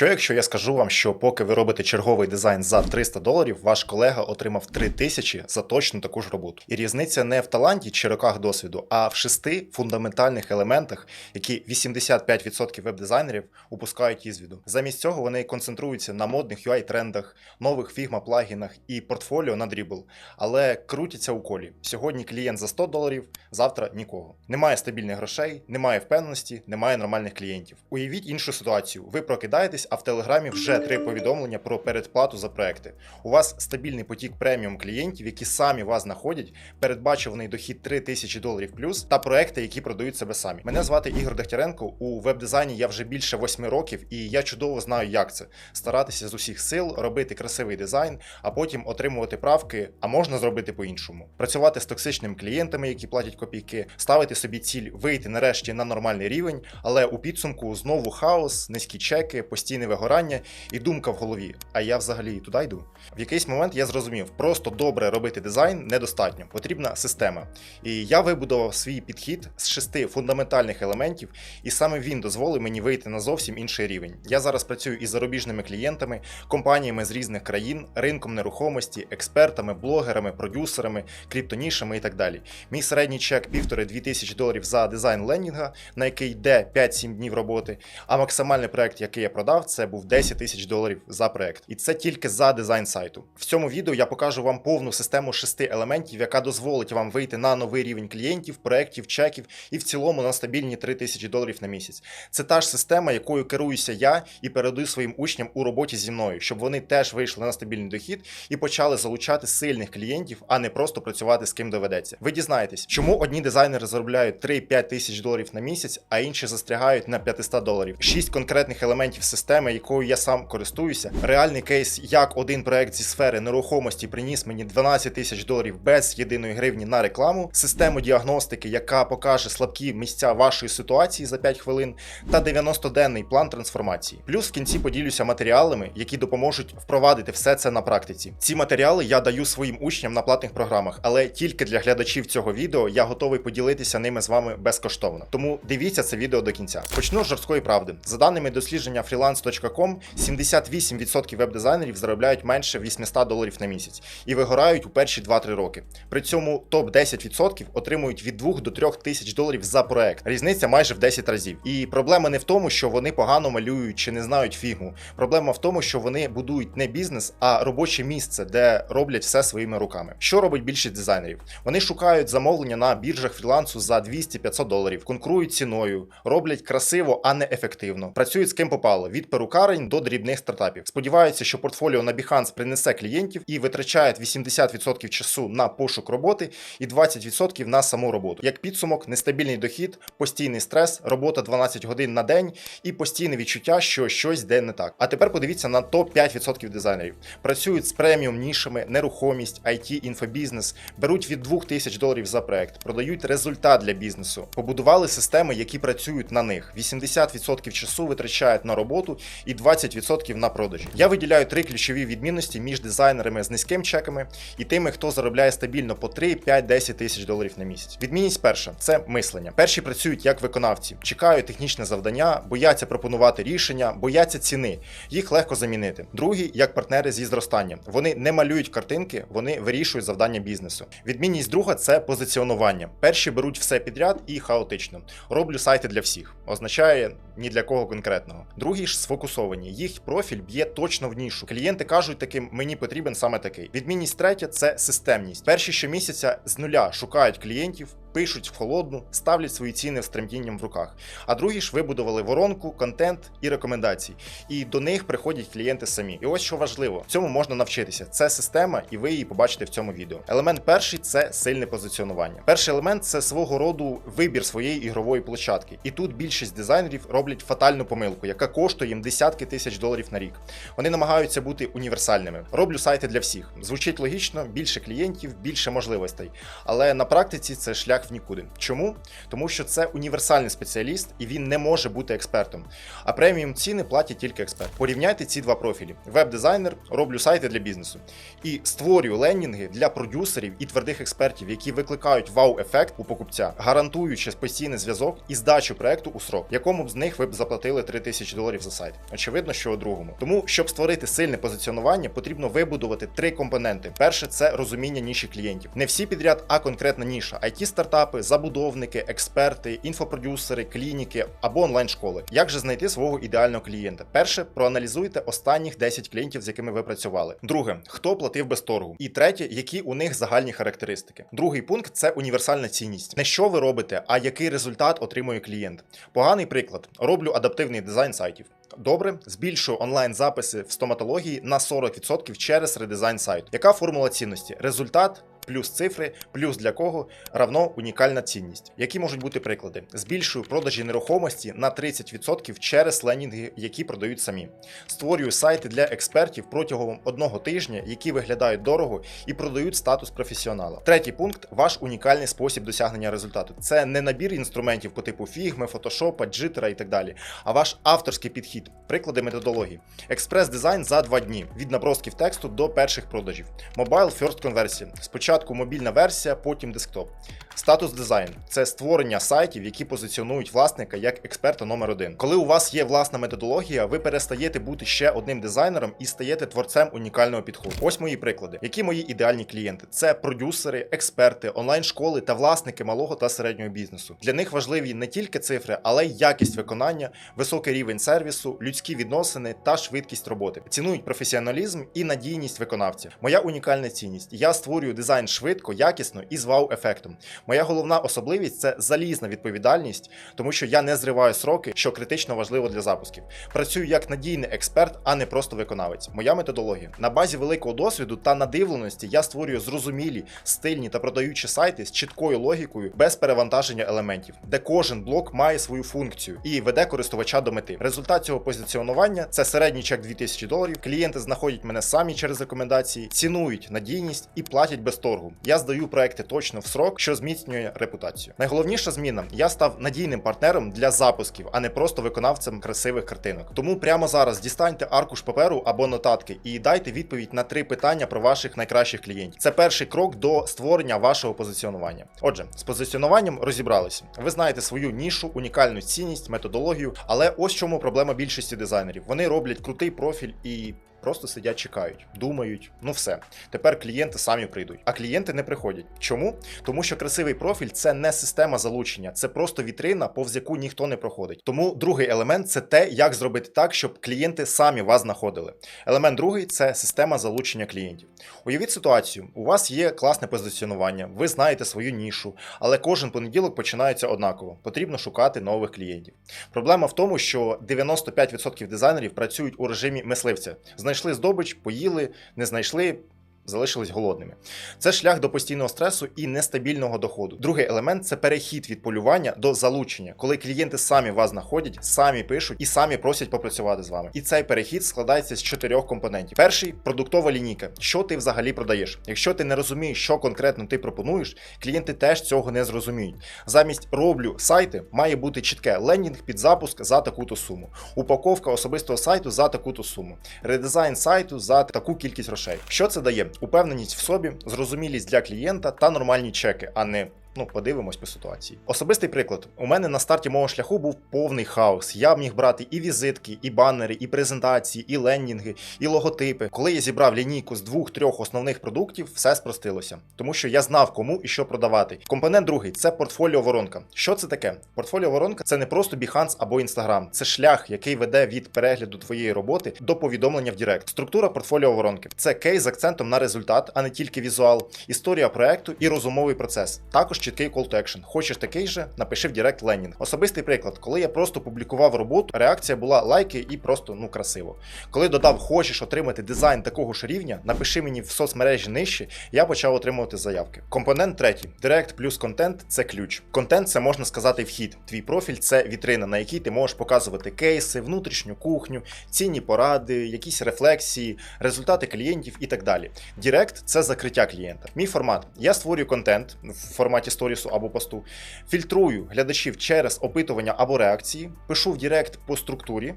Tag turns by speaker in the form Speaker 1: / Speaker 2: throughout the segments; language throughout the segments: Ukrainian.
Speaker 1: Що якщо я скажу вам, що поки ви робите черговий дизайн за 300 доларів, ваш колега отримав 3000 за точно таку ж роботу. І різниця не в таланті чи роках досвіду, а в шести фундаментальних елементах, які 85% веб-дизайнерів упускають із віду. Замість цього вони концентруються на модних UI-трендах, нових Figma плагінах і портфоліо на Dribble, але крутяться у колі. Сьогодні клієнт за 100 доларів, завтра нікого. Немає стабільних грошей, немає впевненості, немає нормальних клієнтів. Уявіть іншу ситуацію. Ви прокидаєтесь, а в телеграмі вже три повідомлення про передплату за проекти. У вас стабільний потік преміум клієнтів, які самі вас знаходять, передбачуваний дохід 3000 доларів плюс та проекти, які продають себе самі. Мене звати Ігор Дегтяренко. У веб-дизайні я вже більше 8 років, і я чудово знаю, як це старатися з усіх сил, робити красивий дизайн, а потім отримувати правки, а можна зробити по-іншому. Працювати з токсичними клієнтами, які платять копійки, ставити собі ціль вийти нарешті на нормальний рівень, але у підсумку знову хаос, низькі чеки, постійне вигорання і думка в голові. А я взагалі туди йду. В якийсь момент я зрозумів, просто добре робити дизайн недостатньо, потрібна система. І я вибудував свій підхід з шести фундаментальних елементів, і саме він дозволив мені вийти на зовсім інший рівень. Я зараз працюю із зарубіжними клієнтами, компаніями з різних країн, ринком нерухомості, експертами, блогерами, продюсерами, криптонішами і так далі. Мій середній чек півтори дві тисячі доларів за дизайн лендінга, на який йде 5-7 днів роботи. А максимальний проект, який я продав, це був 10 тисяч доларів за проект. І це тільки за дизайн сайту. В цьому відео я покажу вам повну систему шести елементів, яка дозволить вам вийти на новий рівень клієнтів, проєктів, чеків і в цілому на стабільні 3 тисячі доларів на місяць. Це та ж система, якою керуюся я і передаю своїм учням у роботі зі мною, щоб вони теж вийшли на стабільний дохід і почали залучати сильних клієнтів, а не просто працювати з ким доведеться. Ви дізнаєтесь, чому одні дизайнери заробляють 3-5 тисяч доларів на місяць, а інші застрягають на 500 доларів. Шість конкретних елементів системи, якою я сам користуюся. Реальний кейс, як один проект зі сфери нерухомості приніс мені 12 тисяч доларів без єдиної гривні на рекламу, систему діагностики, яка покаже слабкі місця вашої ситуації за 5 хвилин, та 90-денний план трансформації. Плюс в кінці поділюся матеріалами, які допоможуть впровадити все це на практиці. Ці матеріали я даю своїм учням на платних програмах, але тільки для глядачів цього відео я готовий поділитися ними з вами безкоштовно. Тому дивіться це відео до кінця. Почну з жорсткої правди. За даними дослідження freelance.com, 78% веб-дизайнерів заробляють менше 800 доларів на місяць і вигорають у перші 2-3 роки. При цьому топ 10% отримують від 2 до 3 тисяч доларів за проект. Різниця майже в 10 разів. І проблема не в тому, що вони погано малюють чи не знають фігму. Проблема в тому, що вони будують не бізнес, а робоче місце, де роблять все своїми руками. Що робить більшість дизайнерів? Вони шукають замовлення на біржах фрілансу за 200-500 доларів, конкурують ціною, роблять красиво, а не ефективно. Працюють з ким попало від перукарень до дрібних стартапів. Сподіваються, що портфоліо на Behance принесе клієнтів і витрачають 80% часу на пошук роботи і 20% на саму роботу. Як підсумок, нестабільний дохід, постійний стрес, робота 12 годин на день і постійне відчуття, що щось де не так. А тепер подивіться на топ 5% дизайнерів. Працюють з преміум нішами, нерухомість, IT, інфобізнес, беруть від 2000 доларів за проект, продають результат для бізнесу, побудували системи, які працюють на них. 80% часу витрачають на роботу і 20% на продажі. Я виділяю три ключові відмінності між дизайнерами з низьким чеками і тими, хто заробляє стабільно по 3, 5, 10 тисяч доларів на місяць. Відмінність перша це мислення. Перші працюють як виконавці, чекають технічне завдання, бояться пропонувати рішення, бояться ціни. Їх легко замінити. Другі як партнери зі зростанням. Вони не малюють картинки, вони вирішують завдання бізнесу. Відмінність друга це позиціонування. Перші беруть все підряд і хаотично. Роблю сайти для всіх. Означає ні для кого конкретного. Другі ж сфокусовані. Їх профіль б'є точно в нішу. Клієнти кажуть таким, мені потрібен саме такий. Відмінність третя це системність. Перші щомісяця з нуля шукають клієнтів. Пишуть в холодну, ставлять свої ціни з тремтінням в руках. А другі ж вибудували воронку, контент і рекомендації. І до них приходять клієнти самі. І ось що важливо: цьому можна навчитися. Це система, і ви її побачите в цьому відео. Елемент перший це сильне позиціонування. Перший елемент це свого роду вибір своєї ігрової площадки. І тут більшість дизайнерів роблять фатальну помилку, яка коштує їм десятки тисяч доларів на рік. Вони намагаються бути універсальними. Роблю сайти для всіх. Звучить логічно, більше клієнтів, більше можливостей. Але на практиці це шлях шлях в нікуди. Чому? Тому що це універсальний спеціаліст і він не може бути експертом. А преміум ціни платять тільки експерт. Порівняйте ці два профілі: веб-дизайнер, роблю сайти для бізнесу і створюю лендінги для продюсерів і твердих експертів, які викликають вау-ефект у покупця, гарантуючи постійний зв'язок і здачу проекту у срок, якому б з них ви б заплатили 3 тисячі доларів за сайт. Очевидно, що у другому. Тому, щоб створити сильне позиціонування, потрібно вибудувати три компоненти. Перше це розуміння ніші клієнтів. Не всі підряд, а конкретна ніша. it стартапи, забудовники, експерти, інфопродюсери, клініки або онлайн-школи. Як же знайти свого ідеального клієнта? Перше, проаналізуйте останніх 10 клієнтів, з якими ви працювали. Друге, хто платив без торгу. І третє, які у них загальні характеристики. Другий пункт це універсальна цінність. Не що ви робите, а який результат отримує клієнт. Поганий приклад: роблю адаптивний дизайн сайтів. Добре, збільшую онлайн записи в стоматології на 40% через редизайн сайту. Яка формула цінності? Результат. Плюс цифри, плюс для кого равно унікальна цінність. Які можуть бути приклади? Збільшую продажі нерухомості на 30% через ленінги, які продають самі. Створюю сайти для експертів протягом одного тижня, які виглядають дорого і продають статус професіонала. Третій пункт ваш унікальний спосіб досягнення результату. Це не набір інструментів по типу фігми, фотошопа, джитера і так далі, а ваш авторський підхід, приклади методології. Експрес-дизайн за два дні від набросків тексту до перших продажів. Mobile First конверсія. Спочатку мобільна версія, потім десктоп. Статус дизайн це створення сайтів, які позиціонують власника як експерта номер один. Коли у вас є власна методологія, ви перестаєте бути ще одним дизайнером і стаєте творцем унікального підходу. Ось мої приклади. Які мої ідеальні клієнти? Це продюсери, експерти, онлайн-школи та власники малого та середнього бізнесу. Для них важливі не тільки цифри, але й якість виконання, високий рівень сервісу, людські відносини та швидкість роботи. Цінують професіоналізм і надійність виконавця. Моя унікальна цінність. Я створюю дизайн швидко, якісно і з вау-ефектом. Моя головна особливість це залізна відповідальність, тому що я не зриваю сроки, що критично важливо для запусків. Працюю як надійний експерт, а не просто виконавець. Моя методологія на базі великого досвіду та надивленості я створюю зрозумілі, стильні та продаючі сайти з чіткою логікою, без перевантаження елементів, де кожен блок має свою функцію і веде користувача до мети. Результат цього позиціонування це середній чек 2000 доларів. Клієнти знаходять мене самі через рекомендації, цінують надійність і платять без торгу. Я здаю проекти точно в срок, що зміцнює репутацію. Найголовніша зміна: я став надійним партнером для запусків, а не просто виконавцем красивих картинок. Тому прямо зараз дістаньте аркуш паперу або нотатки і дайте відповідь на три питання про ваших найкращих клієнтів. Це перший крок до створення вашого позиціонування. Отже, з позиціонуванням розібралися. Ви знаєте свою нішу, унікальну цінність, методологію, але ось чому проблема більшості дизайнерів. Вони роблять крутий профіль і. Просто сидять, чекають, думають, ну все. Тепер клієнти самі прийдуть. А клієнти не приходять. Чому? Тому що красивий профіль це не система залучення, це просто вітрина, повз яку ніхто не проходить. Тому другий елемент це те, як зробити так, щоб клієнти самі вас знаходили. Елемент другий це система залучення клієнтів. Уявіть ситуацію: у вас є класне позиціонування, ви знаєте свою нішу, але кожен понеділок починається однаково. Потрібно шукати нових клієнтів. Проблема в тому, що 95% дизайнерів працюють у режимі мисливця. Знайшли здобич, поїли, не знайшли. Залишились голодними. Це шлях до постійного стресу і нестабільного доходу. Другий елемент це перехід від полювання до залучення, коли клієнти самі вас знаходять, самі пишуть і самі просять попрацювати з вами. І цей перехід складається з чотирьох компонентів. Перший продуктова лінійка. Що ти взагалі продаєш? Якщо ти не розумієш, що конкретно ти пропонуєш, клієнти теж цього не зрозуміють. Замість роблю сайти має бути чітке лендінг під запуск за таку-то суму, упаковка особистого сайту за таку-то суму, редизайн сайту за таку кількість грошей. Що це дає? Упевненість в собі, зрозумілість для клієнта та нормальні чеки, а не Ну, подивимось по ситуації. Особистий приклад: у мене на старті мого шляху був повний хаос. Я міг брати і візитки, і банери, і презентації, і лендінги, і логотипи. Коли я зібрав лінійку з двох-трьох основних продуктів, все спростилося, тому що я знав, кому і що продавати. Компонент другий це портфоліо воронка. Що це таке? Портфоліо воронка це не просто Behance або Instagram, це шлях, який веде від перегляду твоєї роботи до повідомлення в Директ. Структура портфоліо воронки це кейс з акцентом на результат, а не тільки візуал, історія проекту і розумовий процес. Також чіткий call to action. Хочеш такий же, напиши в Direct Ленінг. Особистий приклад, коли я просто публікував роботу, реакція була лайки і просто ну красиво. Коли додав, хочеш отримати дизайн такого ж рівня, напиши мені в соцмережі нижче, я почав отримувати заявки. Компонент третій: Direct плюс контент це ключ. Контент це можна сказати вхід. Твій профіль це вітрина, на якій ти можеш показувати кейси, внутрішню кухню, цінні поради, якісь рефлексії, результати клієнтів і так далі. Директ це закриття клієнта. Мій формат. Я створюю контент в форматі форматі сторісу або посту, фільтрую глядачів через опитування або реакції, пишу в Директ по структурі,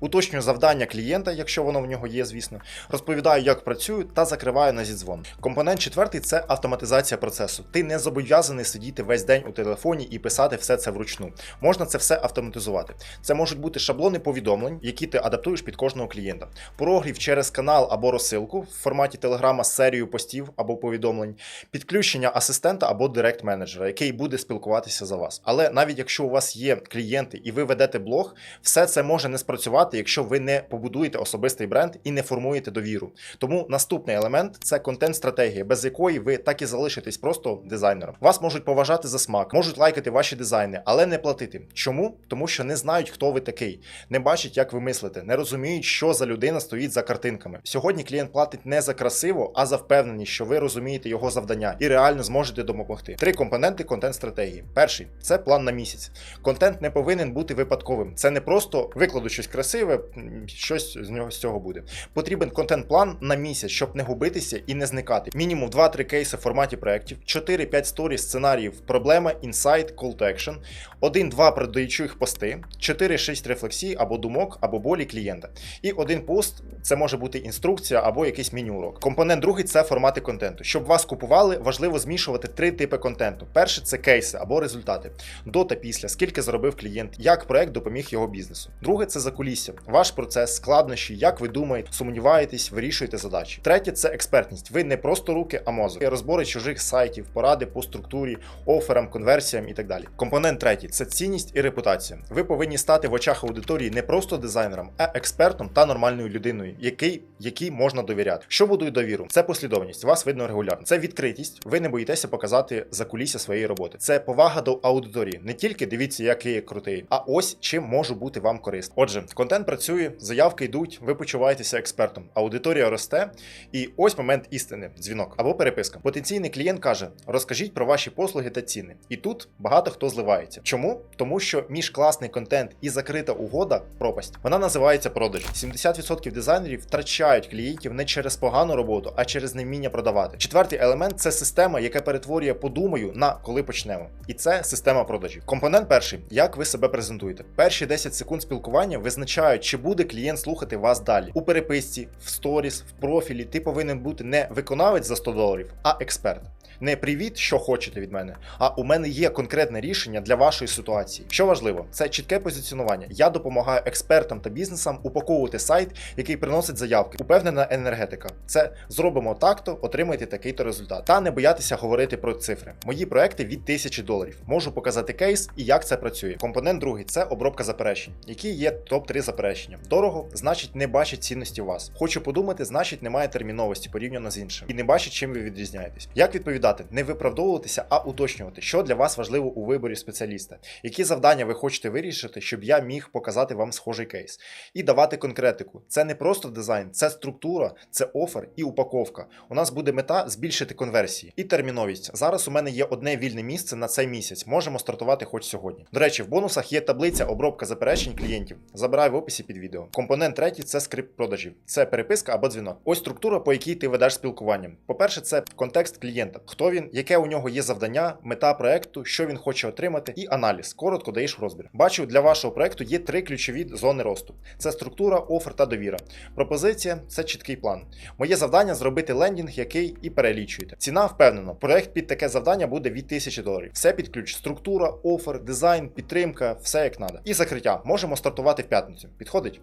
Speaker 1: уточнюю завдання клієнта, якщо воно в нього є, звісно, розповідаю, як працюю та закриваю на зідзвон. Компонент четвертий це автоматизація процесу. Ти не зобов'язаний сидіти весь день у телефоні і писати все це вручну. Можна це все автоматизувати. Це можуть бути шаблони повідомлень, які ти адаптуєш під кожного клієнта. Прогрів через канал або розсилку в форматі телеграма з серією постів або повідомлень, підключення асистента або директ-менеджера, який буде спілкуватися за вас. Але навіть якщо у вас є клієнти і ви ведете блог, все це може не спрацювати, якщо ви не побудуєте особистий бренд і не формуєте довіру. Тому наступний елемент це контент-стратегія, без якої ви так і залишитесь просто дизайнером. Вас можуть поважати за смак, можуть лайкати ваші дизайни, але не платити. Чому? Тому що не знають, хто ви такий, не бачать, як ви мислите, не розуміють, що за людина стоїть за картинками. Сьогодні клієнт платить не за красиво, а за впевненість, що ви розумієте його завдання і реально зможете допомогти. Три компоненти контент-стратегії. Перший це план на місяць. Контент не повинен бути випадковим. Це не просто викладу щось красиве, щось з нього з цього буде. Потрібен контент-план на місяць, щоб не губитися і не зникати. Мінімум 2-3 кейси в форматі проєктів, 4-5 сторій сценаріїв, проблема, інсайт, call to action, 1-2 продаючих пости, 4-6 рефлексій або думок, або болі клієнта. І один пост це може бути інструкція або якийсь міні-урок. Компонент другий це формати контенту. Щоб вас купували, важливо змішувати три типи контенту. Перше це кейси або результати. До та після, скільки заробив клієнт, як проект допоміг його бізнесу. Друге це закулісся, ваш процес, складнощі, як ви думаєте, сумніваєтесь, вирішуєте задачі. Третє це експертність. Ви не просто руки, а мозок. Розбори чужих сайтів, поради по структурі, оферам, конверсіям і так далі. Компонент третій це цінність і репутація. Ви повинні стати в очах аудиторії не просто дизайнером, а експертом та нормальною людиною, який, якій можна довіряти. Що будує довіру? Це послідовність. Вас видно регулярно. Це відкритість. Ви не боїтеся показати закулісся своєї роботи. Це повага до аудиторії. Не тільки дивіться, який я крутий, а ось чим можу бути вам корисним. Отже, контент працює, заявки йдуть, ви почуваєтеся експертом. Аудиторія росте, і ось момент істини: дзвінок або переписка. Потенційний клієнт каже: розкажіть про ваші послуги та ціни. І тут багато хто зливається. Чому? Тому що між класний контент і закрита угода пропасть. Вона називається продаж. 70% дизайнерів втрачають клієнтів не через погану роботу, а через невміння продавати. Четвертий елемент це система, яка перетворює подумаю на коли почнемо. І це система продажів. Компонент перший, як ви себе презентуєте. Перші 10 секунд спілкування визначають, чи буде клієнт слухати вас далі. У переписці, в сторіс, в профілі ти повинен бути не виконавець за 100 доларів, а експерт. Не привіт, що хочете від мене, а у мене є конкретне рішення для вашої ситуації. Що важливо, це чітке позиціонування. Я допомагаю експертам та бізнесам упаковувати сайт, який приносить заявки. Упевнена енергетика. Це зробимо так-то, отримайте такий-то результат. Та не боятися говорити про цифри. Мої проекти від 1000 доларів. Можу показати кейс і як це працює. Компонент другий це обробка заперечень, які є топ-3 заперечення. Дорого, значить, не бачить цінності в вас. Хочу подумати, значить, немає терміновості порівняно з іншим. І не бачить, чим ви відрізняєтесь. Як відповідати? Не виправдовуватися, а уточнювати, що для вас важливо у виборі спеціаліста, які завдання ви хочете вирішити, щоб я міг показати вам схожий кейс. І давати конкретику. Це не просто дизайн, це структура, це офер і упаковка. У нас буде мета збільшити конверсії і терміновість. Зараз у мене є одне вільне місце на цей місяць. Можемо стартувати хоч сьогодні. До речі, в бонусах є таблиця обробка заперечень клієнтів. Забираю в описі під відео. Компонент третій це скрипт продажів. Це переписка або дзвінок. Ось структура, по якій ти ведеш спілкування. По-перше, це контекст клієнта. Хто він, яке у нього є завдання, мета проекту, що він хоче отримати, і аналіз. Коротко даєш розбір. Бачу, для вашого проекту є три ключові зони росту: це структура, офер та довіра. Пропозиція це чіткий план. Моє завдання зробити лендінг, який і перелічуєте. Ціна впевнено. Проект під таке завдання буде від 1000 доларів. Все під ключ: структура, офер, дизайн, підтримка, все як надо. І закриття. Можемо стартувати в п'ятницю. Підходить?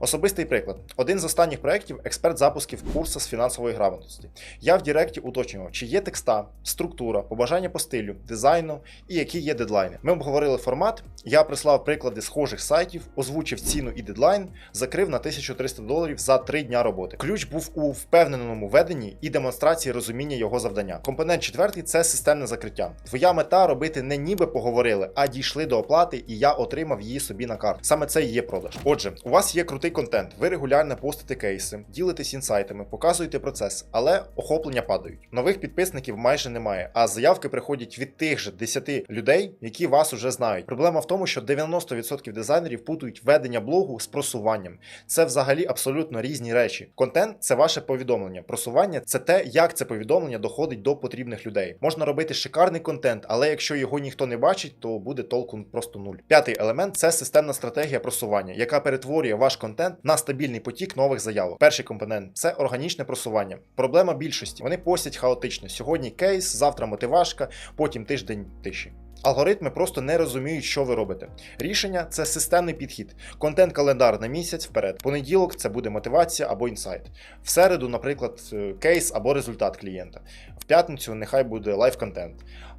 Speaker 1: Особистий приклад. Один з останніх проєктів експерт запусків курсу з фінансової грамотності. Я в Директі уточнював, чи є текста, структура, побажання по стилю, дизайну і які є дедлайни. Ми обговорили формат. Я прислав приклади схожих сайтів, озвучив ціну і дедлайн, закрив на 1300 доларів за 3 дня роботи. Ключ був у впевненому веденні і демонстрації розуміння його завдання. Компонент четвертий це системне закриття. Твоя мета робити не ніби поговорили, а дійшли до оплати, і я отримав її собі на карту. Саме це і є продаж. Отже, у вас є крутий контент, ви регулярно постите кейси, ділитесь інсайтами, показуєте процес, але охоплення падають. Нових підписників майже немає, а заявки приходять від тих же 10 людей, які вас уже знають. Проблема в тому, що 90% дизайнерів путають ведення блогу з просуванням. Це взагалі абсолютно різні речі. Контент це ваше повідомлення. Просування це те, як це повідомлення доходить до потрібних людей. Можна робити шикарний контент, але якщо його ніхто не бачить, то буде толку просто нуль. П'ятий елемент це системна стратегія просування, яка перетворює ваш контент на стабільний потік нових заявок. Перший компонент це органічне просування. Проблема більшості. Вони постять хаотично. Сьогодні кейс, завтра мотивашка, потім тиждень тиші. Алгоритми просто не розуміють, що ви робите. Рішення це системний підхід. Контент-календар на місяць вперед. Понеділок це буде мотивація або інсайт. В середу, наприклад, е, кейс або результат клієнта. В п'ятницю нехай буде лайв-контент.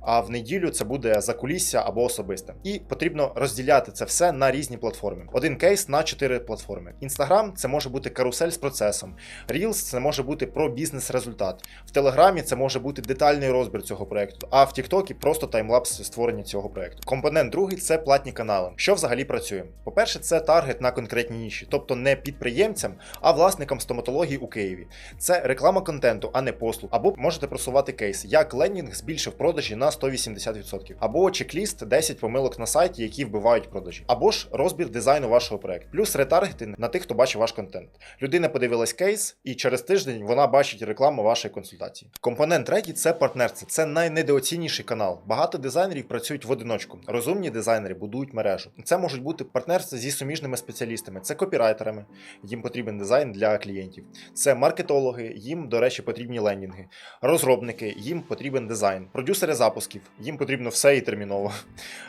Speaker 1: А в неділю це буде закулісся або особисте. І потрібно розділяти це все на різні платформи. Один кейс на чотири платформи. Інстаграм це може бути карусель з процесом. Reels це може бути про бізнес-результат. В Телеграмі це може бути детальний розбір цього проекту. А в Тіктокі просто таймлапс створення цього проекту. Компонент другий це платні канали. Що взагалі працює? По-перше, це таргет на конкретні ніші, тобто не підприємцям, а власникам стоматології у Києві. Це реклама контенту, а не послуг. Або можете просувати кейс, як лендінг збільшив продажі на 180%. Або чек-ліст 10 помилок на сайті, які вбивають продажі. Або ж розбір дизайну вашого проекту. Плюс ретаргетинг на тих, хто бачить ваш контент. Людина подивилась кейс, і через тиждень вона бачить рекламу вашої консультації. Компонент третій це партнерство. Це найнедооцінніший канал. Багато дизайнерів працюють в одиночку. Розумні дизайнери будують мережу. Це можуть бути партнерства зі суміжними спеціалістами, це копірайтерами. Їм потрібен дизайн для клієнтів. Це маркетологи, їм, до речі, потрібні лендінги. Розробники, їм потрібен дизайн. Продюсери запусків, їм потрібно все і терміново.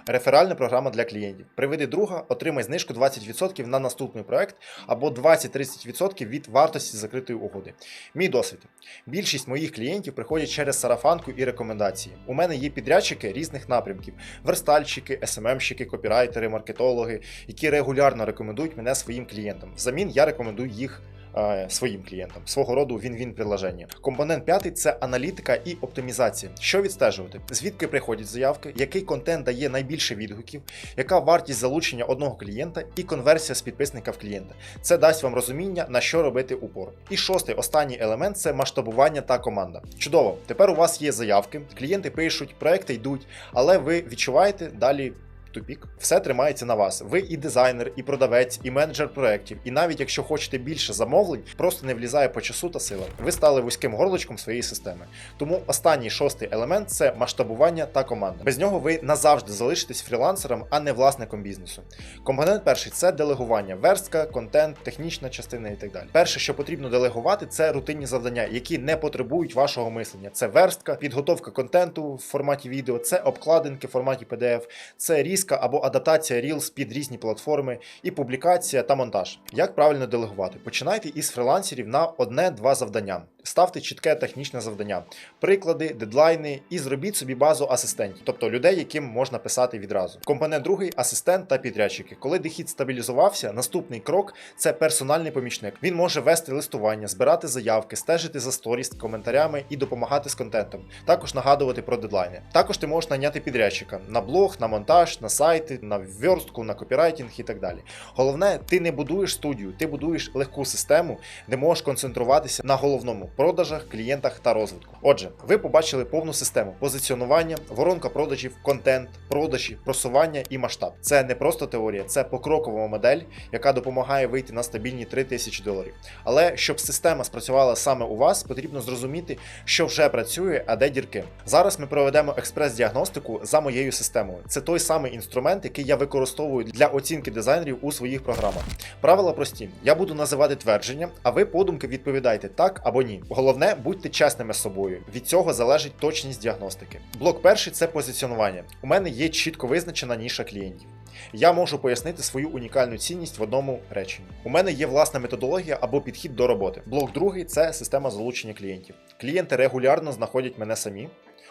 Speaker 1: Реферальна програма для клієнтів. Приведи друга, отримай знижку 20% на наступний проект або 20-30% від вартості закритої угоди. Мій досвід. Більшість моїх клієнтів приходять через сарафанку і рекомендації. У мене є підрядчики різних напрямків: верстальщики, СММщики, копірайтери, маркетологи, які регулярно рекомендують мене своїм клієнтам. Взамін я рекомендую їх. Е, Своїм клієнтам свого роду він-він приложення. Компонент п'ятий це аналітика і оптимізація. Що відстежувати? Звідки приходять заявки, який контент дає найбільше відгуків, яка вартість залучення одного клієнта і конверсія з підписника в клієнта. Це дасть вам розуміння, на що робити упор. І шостий, останній елемент це масштабування та команда. Чудово, тепер у вас є заявки, клієнти пишуть, проекти йдуть, але ви відчуваєте далі. Тупік, все тримається на вас. Ви і дизайнер, і продавець, і менеджер проєктів. І навіть якщо хочете більше замовлень, просто не влізає по часу та силам. Ви стали вузьким горлочком своєї системи. Тому останній шостий елемент це масштабування та команда. Без нього ви назавжди залишитесь фрілансером, а не власником бізнесу. Компонент перший це делегування, верстка, контент, технічна частина і так далі. Перше, що потрібно делегувати, це рутинні завдання, які не потребують вашого мислення. Це верстка, підготовка контенту в форматі відео, це обкладинки в форматі PDF, це різка або адаптація Reels під різні платформи, і публікація та монтаж. Як правильно делегувати? Починайте із фрилансерів на одне-два завдання. Ставте чітке технічне завдання, приклади, дедлайни і зробіть собі базу асистентів, тобто людей, яким можна писати відразу. Компонент другий асистент та підрядчики. Коли дохід стабілізувався, наступний крок це персональний помічник. Він може вести листування, збирати заявки, стежити за сторіс, коментарями і допомагати з контентом. Також нагадувати про дедлайни. Також ти можеш наняти підрядчика на блог, на монтаж, на сайти, на верстку, на копірайтинг і так далі. Головне, ти не будуєш студію, ти будуєш легку систему, де можеш концентруватися на головному продажах, клієнтах та розвитку. Отже, ви побачили повну систему позиціонування, воронка продажів, контент, продажі, просування і масштаб. Це не просто теорія, це покрокова модель, яка допомагає вийти на стабільні 3000 доларів. Але щоб система спрацювала саме у вас, потрібно зрозуміти, що вже працює, а де дірки. Зараз ми проведемо експрес-діагностику за моєю системою. Це той самий інструмент, який я використовую для оцінки дизайнерів у своїх програмах. Правила прості: я буду називати твердження, а ви подумки відповідайте так або ні. Головне, будьте чесними з собою. Від цього залежить точність діагностики. Блок перший це позиціонування. У мене є чітко визначена ніша клієнтів. Я можу пояснити свою унікальну цінність в одному реченні. У мене є власна методологія або підхід до роботи. Блок другий це система залучення клієнтів. Клієнти регулярно знаходять мене самі.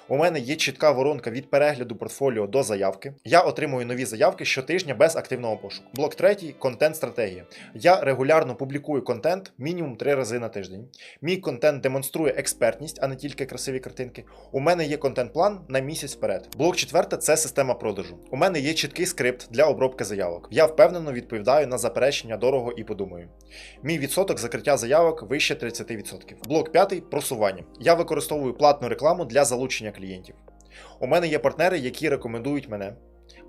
Speaker 1: У мене є чітка воронка від перегляду портфоліо до заявки. Я отримую нові заявки щотижня без активного пошуку. Блок третій контент стратегія. Я регулярно публікую контент мінімум три рази на тиждень. Мій контент демонструє експертність, а не тільки красиві картинки. У мене є контент-план на місяць вперед. Блок четверта це система продажу. У мене є чіткий скрипт для обробки заявок. Я впевнено відповідаю на заперечення дорого і подумаю. Мій відсоток закриття заявок вище 30%. Блок п'ятий просування. Я використовую платну рекламу для залучення клієнтів. У мене є партнери, які рекомендують мене.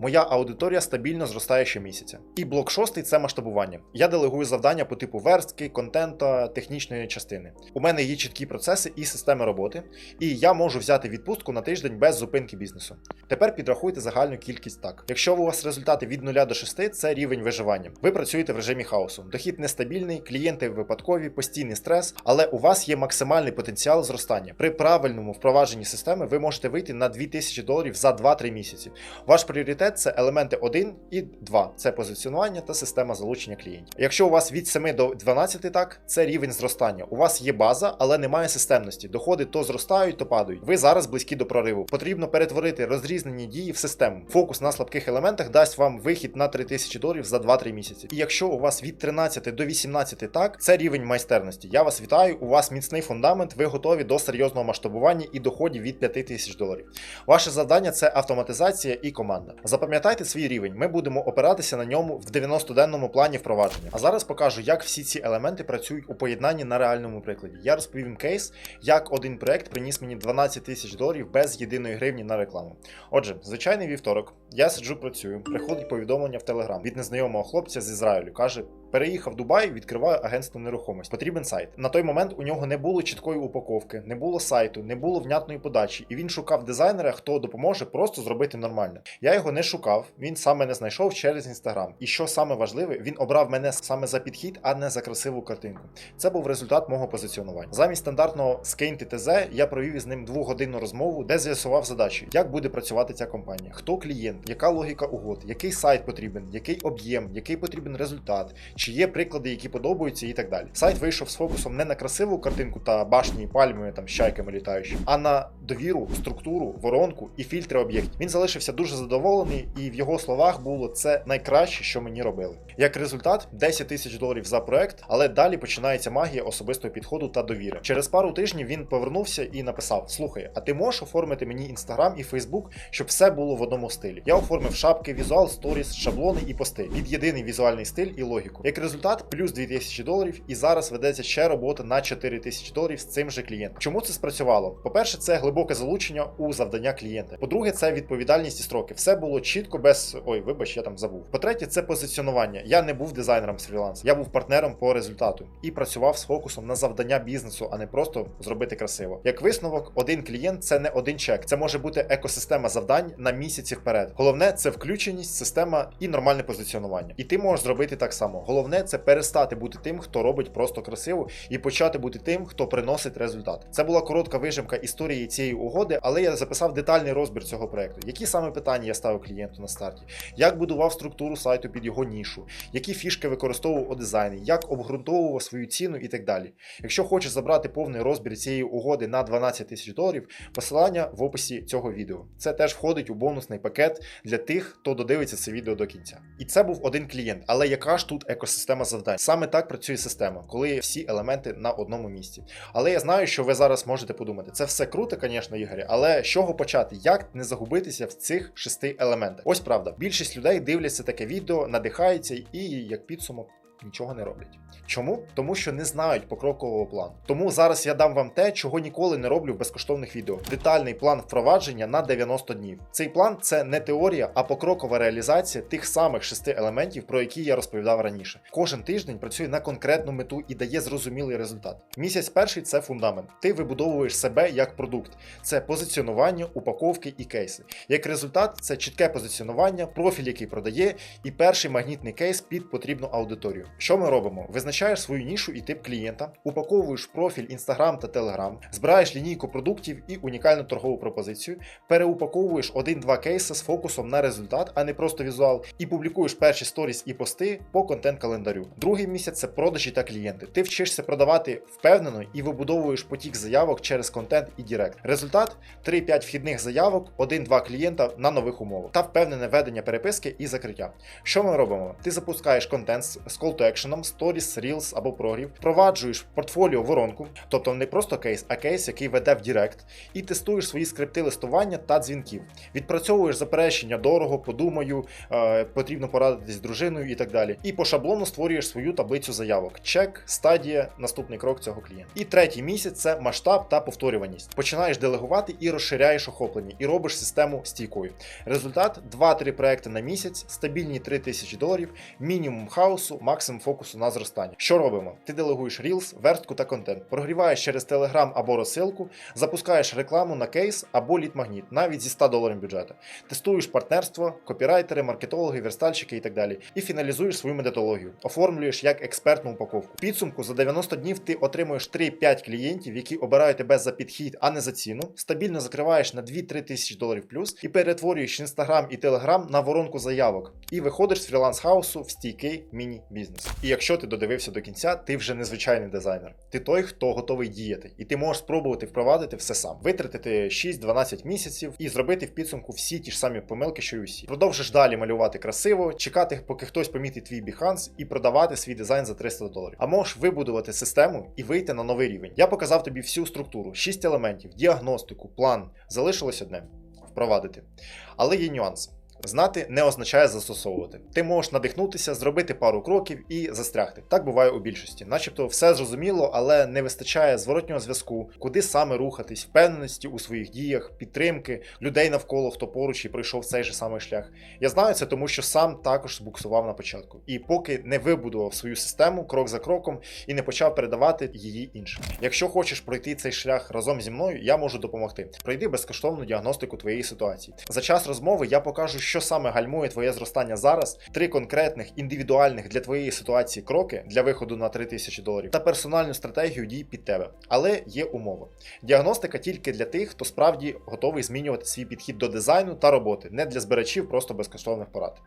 Speaker 1: Моя аудиторія стабільно зростає щомісяця. І блок шостий це масштабування. Я делегую завдання по типу верстки, контента, технічної частини. У мене є чіткі процеси і системи роботи, і я можу взяти відпустку на тиждень без зупинки бізнесу. Тепер підрахуйте загальну кількість так. Якщо у вас результати від 0 до 6, це рівень виживання. Ви працюєте в режимі хаосу. Дохід нестабільний, клієнти випадкові, постійний стрес, але у вас є максимальний потенціал зростання. При правильному впровадженні системи ви можете вийти на 2000 доларів за 2-3 місяці. Ваш пріоритет це елементи 1 і 2. Це позиціонування та система залучення клієнтів. Якщо у вас від 7 до 12, так це рівень зростання. У вас є база, але немає системності. Доходи то зростають, то падають. Ви зараз близькі до прориву. Потрібно перетворити розрізнені дії в систему. Фокус на слабких елементах дасть вам вихід на 3000 доларів за 2-3 місяці. І якщо у вас від 13 до 18 так, це рівень майстерності. Я вас вітаю. У вас міцний фундамент. Ви готові до серйозного масштабування і доходів від 5000 доларів. Ваше завдання це автоматизація і команда. Запам'ятайте свій рівень. Ми будемо опиратися на ньому в 90-денному плані впровадження. А зараз покажу, як всі ці елементи працюють у поєднанні на реальному прикладі. Я розповім кейс, як один проект приніс мені 12 тисяч доларів без єдиної гривні на рекламу. Отже, звичайний вівторок. Я сиджу, працюю. Приходить повідомлення в Телеграм від незнайомого хлопця з Ізраїлю. каже. Переїхав в Дубай, відкриваю агентство нерухомості. Потрібен сайт. На той момент у нього не було чіткої упаковки, не було сайту, не було внятної подачі, і він шукав дизайнера, хто допоможе просто зробити нормально. Я його не шукав, він сам мене знайшов через інстаграм. І що саме важливе, він обрав мене саме за підхід, а не за красиву картинку. Це був результат мого позиціонування. Замість стандартного скиньте ТЗ я провів із ним двогодинну розмову, де з'ясував задачі, як буде працювати ця компанія, хто клієнт, яка логіка угод, який сайт потрібен, який об'єм, який потрібен результат чи є приклади, які подобаються, і так далі. Сайт вийшов з фокусом не на красиву картинку та башні пальми там з чайками а на довіру, структуру, воронку і фільтри об'єктів. Він залишився дуже задоволений, і в його словах було це найкраще, що мені робили. Як результат, 10 тисяч доларів за проект, але далі починається магія особистого підходу та довіри. Через пару тижнів він повернувся і написав: Слухай, а ти можеш оформити мені інстаграм і Фейсбук, щоб все було в одному стилі. Я оформив шапки, візуал, сторіс, шаблони і пости під єдиний візуальний стиль і логіку. Як результат, плюс 2000 доларів, і зараз ведеться ще робота на 4000 доларів з цим же клієнтом. Чому це спрацювало? По-перше, це глибоке залучення у завдання клієнта. По-друге, це відповідальність і строки. Все було чітко, без ой, вибач, я там забув. По-третє, це позиціонування. Я не був дизайнером з фрілансу, я був партнером по результату і працював з фокусом на завдання бізнесу, а не просто зробити красиво. Як висновок, один клієнт це не один чек. Це може бути екосистема завдань на місяці вперед. Головне це включеність, система і нормальне позиціонування. І ти можеш зробити так само. Головне це перестати бути тим, хто робить просто красиво, і почати бути тим, хто приносить результат. Це була коротка вижимка історії цієї угоди, але я записав детальний розбір цього проекту. Які саме питання я ставив клієнту на старті, як будував структуру сайту під його нішу, які фішки використовував у дизайні, як обґрунтовував свою ціну і так далі. Якщо хочеш забрати повний розбір цієї угоди на 12 тисяч доларів, посилання в описі цього відео. Це теж входить у бонусний пакет для тих, хто додивиться це відео до кінця. І це був один клієнт. Але яка ж тут екосистема завдань? Саме так працює система, коли всі елементи на одному місці. Але я знаю, що ви зараз можете подумати, це все круто, звісно, Ігорі, але з чого почати? Як не загубитися в цих шести елементах? Ось правда, більшість людей дивляться таке відео, надихаються і як підсумок. Нічого не роблять. Чому? Тому що не знають покрокового плану. Тому зараз я дам вам те, чого ніколи не роблю в безкоштовних відео. Детальний план впровадження на 90 днів. Цей план це не теорія, а покрокова реалізація тих самих шести елементів, про які я розповідав раніше. Кожен тиждень працює на конкретну мету і дає зрозумілий результат. Місяць перший це фундамент. Ти вибудовуєш себе як продукт. Це позиціонування, упаковки і кейси. Як результат, це чітке позиціонування, профіль, який продає, і перший магнітний кейс під потрібну аудиторію. Що ми робимо? Визначаєш свою нішу і тип клієнта, упаковуєш профіль Instagram та Telegram, збираєш лінійку продуктів і унікальну торгову пропозицію, переупаковуєш один-два кейси з фокусом на результат, а не просто візуал, і публікуєш перші сторіс і пости по контент-календарю. Другий місяць це продажі та клієнти. Ти вчишся продавати впевнено і вибудовуєш потік заявок через контент і Директ. Результат 3-5 вхідних заявок, 1-2 клієнта на нових умовах та впевнене ведення переписки і закриття. Що ми робимо? Ти запускаєш контент з call to action, stories, reels або прогрів, впроваджуєш портфоліо воронку, тобто не просто кейс, а кейс, який веде в Директ, і тестуєш свої скрипти листування та дзвінків. Відпрацьовуєш заперечення дорого, подумаю, е, потрібно порадитись з дружиною і так далі. І по шаблону створюєш свою таблицю заявок. Чек, стадія, наступний крок цього клієнта. І третій місяць це масштаб та повторюваність. Починаєш делегувати і розширяєш охоплення, і робиш систему стійкою. Результат 2-3 проекти на місяць, стабільні 3 тисячі доларів, мінімум хаосу, максимум фокусу на зростання. Що робимо? Ти делегуєш Reels, верстку та контент, прогріваєш через Telegram або розсилку, запускаєш рекламу на кейс або лід-магніт, навіть зі 100 доларів бюджету. Тестуєш партнерство, копірайтери, маркетологи, верстальщики і так далі. І фіналізуєш свою методологію, оформлюєш як експертну упаковку. Підсумку за 90 днів ти отримуєш 3-5 клієнтів, які обирають тебе за підхід, а не за ціну. Стабільно закриваєш на 2-3 тисячі доларів плюс і перетворюєш Instagram і Telegram на воронку заявок. І виходиш з фріланс хаусу в стійкий міні-бізнес. І якщо ти додивився до кінця, ти вже незвичайний дизайнер. Ти той, хто готовий діяти, і ти можеш спробувати впровадити все сам, витратити 6-12 місяців і зробити в підсумку всі ті ж самі помилки, що й усі. Продовжиш далі малювати красиво, чекати, поки хтось помітить твій Behance і продавати свій дизайн за 300 доларів. А можеш вибудувати систему і вийти на новий рівень. Я показав тобі всю структуру, 6 елементів, діагностику, план. Залишилось одне впровадити. Але є нюанс. Знати не означає застосовувати. Ти можеш надихнутися, зробити пару кроків і застрягти. Так буває у більшості. Начебто все зрозуміло, але не вистачає зворотнього зв'язку, куди саме рухатись, впевненості у своїх діях, підтримки, людей навколо, хто поруч і пройшов цей же самий шлях. Я знаю це, тому що сам також збуксував на початку. І поки не вибудував свою систему крок за кроком і не почав передавати її іншим. Якщо хочеш пройти цей шлях разом зі мною, я можу допомогти. Пройди безкоштовну діагностику твоєї ситуації. За час розмови я покажу, що саме гальмує твоє зростання зараз, три конкретних індивідуальних для твоєї ситуації кроки для виходу на 3000 доларів та персональну стратегію дій під тебе. Але є умови. Діагностика тільки для тих, хто справді готовий змінювати свій підхід до дизайну та роботи, не для збирачів просто безкоштовних порад.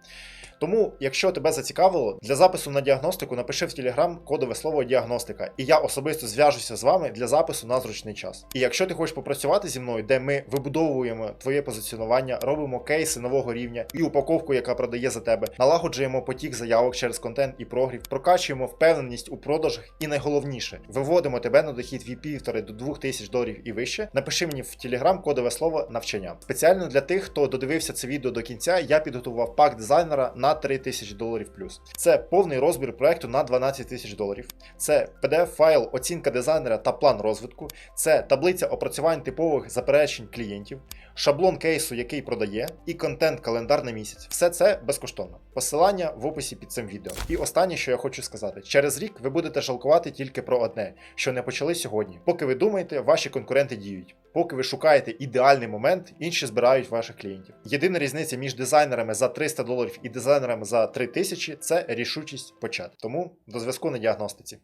Speaker 1: Тому, якщо тебе зацікавило, для запису на діагностику напиши в Telegram кодове слово діагностика, і я особисто зв'яжуся з вами для запису на зручний час. І якщо ти хочеш попрацювати зі мною, де ми вибудовуємо твоє позиціонування, робимо кейси нового рівня і упаковку, яка продає за тебе, налагоджуємо потік заявок через контент і прогрів, прокачуємо впевненість у продажах, і найголовніше, виводимо тебе на дохід від півтори до двох тисяч доларів і вище. Напиши мені в Telegram кодове слово навчання. Спеціально для тих, хто додивився це відео до кінця, я підготував пак дизайнера на 3 тисячі доларів плюс. Це повний розбір проекту на 12 тисяч доларів. Це PDF-файл, оцінка дизайнера та план розвитку. Це таблиця опрацювань типових заперечень клієнтів, шаблон кейсу, який продає, і контент-календар на місяць. Все це безкоштовно. Посилання в описі під цим відео. І останнє, що я хочу сказати: через рік ви будете жалкувати тільки про одне, що не почали сьогодні. Поки ви думаєте, ваші конкуренти діють. Поки ви шукаєте ідеальний момент, інші збирають ваших клієнтів. Єдина різниця між дизайнерами за 300 доларів і дизайнерами за 3000 – це рішучість почати. Тому до зв'язку на діагностиці.